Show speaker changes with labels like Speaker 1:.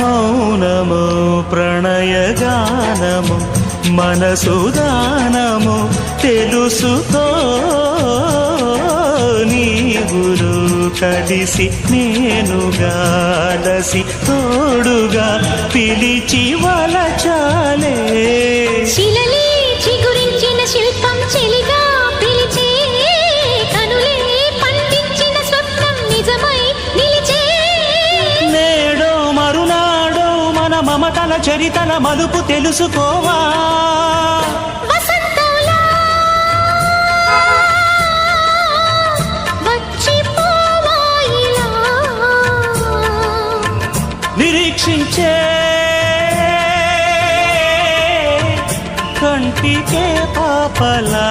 Speaker 1: మౌనము ప్రణయగానము మనసుదానము తెలుసుకో నీ గురు కలిసి నేనుగాలసి తోడుగా పిలిచి వలచాలే మమతల చరితల మలుపు తెలుసుకోవా? నిరీక్షించే కంటికే పాపలా.